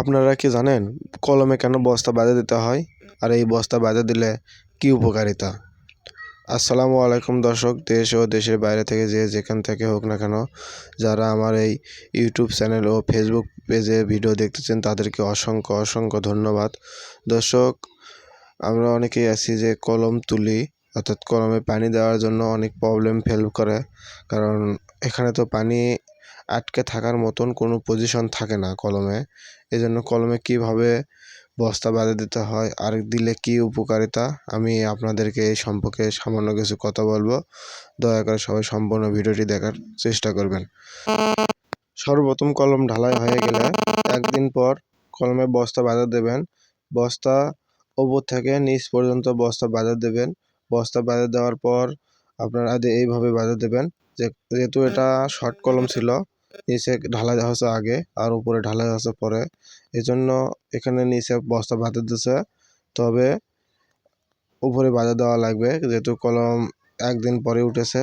আপনারা কি জানেন কলমে কেন বস্তা বেঁধে দিতে হয়? আর এই বস্তা বেঁধে দিলে কী উপকারিতা? আসসালামু আলাইকুম দর্শক, দেশ ও দেশের বাইরে থেকে যে যেখান থেকে হোক না কেন, যারা আমার এই ইউটিউব চ্যানেল ও ফেসবুক পেজে ভিডিও দেখতেছেন, তাদেরকে অসংখ্য অসংখ্য ধন্যবাদ। দর্শক, আমরা অনেকেই আছি যে কলম তুলি, অর্থাৎ কলমে পানি দেওয়ার জন্য অনেক প্রবলেম ফেল করে। কারণ এখানে তো পানি আটকে থাকার মতন কোনো পজিশন থাকে না কলমে। এই জন্য কলমে কীভাবে বস্তা বেঁধে দিতে হয়, আর দিলে কী উপকারিতা, আমি আপনাদেরকে এই সম্পর্কে সামান্য কিছু কথা বলব। দয়া করে সবাই সম্পূর্ণ ভিডিওটি দেখার চেষ্টা করবেন। সর্বপ্রথম কলম ঢালাই হয়ে গেলে একদিন পর কলমে বস্তা বাঁধা দেবেন। বস্তা ওপর থেকে নিচ পর্যন্ত বস্তা বাঁধা দেবেন। বস্তা বাঁধা দেওয়ার পর আপনারা এইভাবে বাঁধা দেবেন যেহেতু এটা শর্ট কলম ছিল নিচে ঢালাই হচ্ছে আগে, আর উপরে ঢালাই হচ্ছে পরে। এই জন্য এখানে নিচে বস্তা বাঁধা দিচ্ছে তবে উপরে বাঁধা দেওয়া লাগবে, যেহেতু কলম একদিন পরে উঠেছে।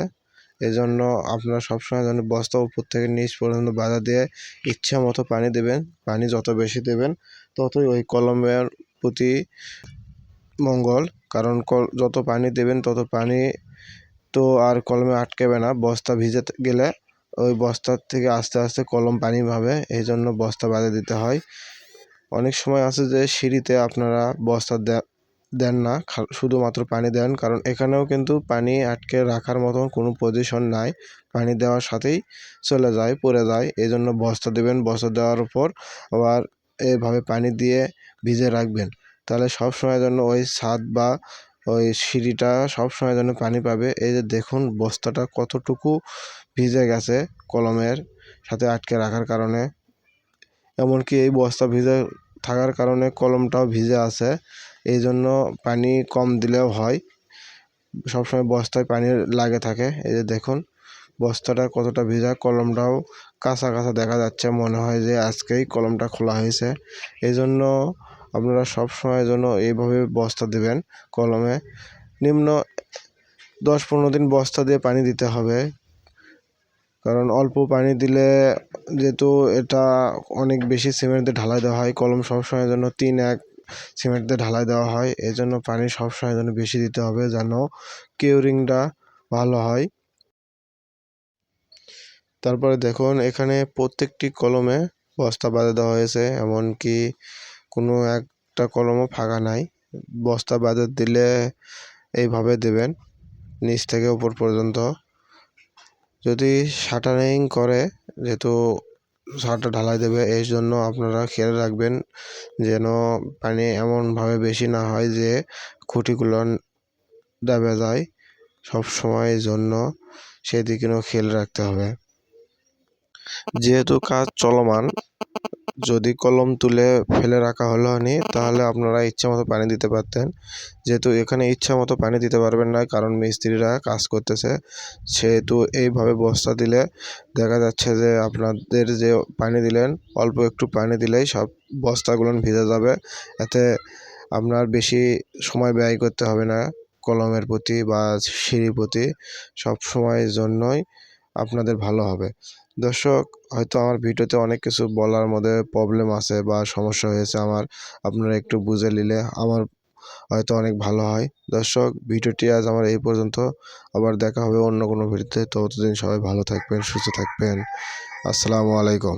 এই জন্য আপনারা সবসময় যেন বস্তা উপর থেকে নিচ পর্যন্ত বাঁধা দিয়ে ইচ্ছা মতো পানি দেবেন। পানি যত বেশি দেবেন, ততই ওই কলমের প্রতি মঙ্গল। কারণ কল, যত পানি দেবেন, তত পানি তো আর কলমে আটকাবে না। বস্তা ভিজে গেলে ওই বস্তার থেকে আস্তে আস্তে কলম পানি পাবে এই জন্য বস্তা বাঁধে দিতে হয়। অনেক সময় আছে যে, সিঁড়িতে আপনারা বস্তা দেন না শুধুমাত্র পানি দেন, কারণ এখানেও কিন্তু পানি আটকে রাখার মতন কোনো পজিশন নাই। পানি দেওয়ার সাথেই চলে যায়, পড়ে যায় এই জন্য বস্তা দেবেন, বস্তা দেওয়ার উপর আবার এভাবে পানি দিয়ে ভিজে রাখবেন। তাহলে সব সময় জন্য ওই ছাদ বা ওই সিঁড়িটা সব সময় যেন পানি পাবে। এই যে দেখুন বস্তাটা কতটুকু ভিজে গেছে কলমের সাথে আটকে রাখার কারণে। এমনকি এই বস্তা ভিজে থাকার কারণে কলমটাও ভিজে আছে। এই জন্য পানি কম দিলেও হয়। সবসময় বস্তায় পানি লাগে থাকে। এই যে দেখুন বস্তাটা কতটা ভিজা, কলমটাও কাঁচা কাঁচা দেখা যাচ্ছে। মনে হয় যে আজকেই কলমটা খোলা হয়েছে। এই জন্য আপনারা সব সময় জন্য এইভাবে বস্তা দেবেন কলমে। নিম্ন দশ পনেরো দিন বস্তা দিয়ে পানি দিতে হবে। কারণ অল্প পানি দিলে যেহেতু এটা অনেক বেশি সিমেন্ট দিয়ে ঢালাই দেওয়া হয়, কলম সবসময়ের জন্য তিন এক সিমেন্ট দিয়ে ঢালাই দেওয়া হয়। এই জন্য পানি সবসময় যেন বেশি দিতে হবে যেন কিউরিংটা ভালো হয়। তারপরে দেখুন, এখানে প্রত্যেকটি কলমে বস্তা বাঁধে দেওয়া হয়েছে। এমনকি কোনো একটা কলমও ফাঁকা নাই। বস্তা বাঁধে দিলে এইভাবে দেবেন, নিচ থেকে উপর পর্যন্ত। যদি শাটারিং করে, যেহেতু ছাদটা ঢালাই দেবে এই জন্য আপনারা খেয়াল রাখবেন যেন পানি এমনভাবে বেশি না হয় যে খুঁটিগুলো দাবে যায়। সব সময় জন্য সেদিকেও খেয়াল রাখতে হবে। যেহেতু কাজ চলমান যদি কলম তুলে ফেলে রাখা হলো নি তাহলে আপনারা ইচ্ছা মতো পানি দিতে পারতেন। যেহেতু এখানে ইচ্ছা মতো পানি দিতে পারবেন না, কারণ মিস্ত্রিরা কাজ করতেছে। সেহেতু এইভাবে বস্তা দিলে দেখা যাচ্ছে যে আপনাদের যে পানি দিলেন, অল্প একটু পানি দিলেই সব বস্তাগুলো ভিজে যাবে। এতে আপনার বেশি সময় ব্যয় করতে হবে না কলমের প্রতি বা সিঁড়ির প্রতি। সব সময়ের জন্যই আপনাদের ভালো হবে। দর্শক, হয়তো আমার ভিডিওতে অনেক কিছু বলার মধ্যে প্রবলেম আছে বা সমস্যা হয়েছে আমার, আপনারা একটু বুঝে নিলে আমার হয়তো অনেক ভালো হয়। দর্শক, ভিডিওটি আজ আমার এই পর্যন্ত। আবার দেখা হবে অন্য কোনো ভিডিওতে। ততদিন সবাই ভালো থাকবেন, সুস্থ থাকবেন। আসসালামু আলাইকুম।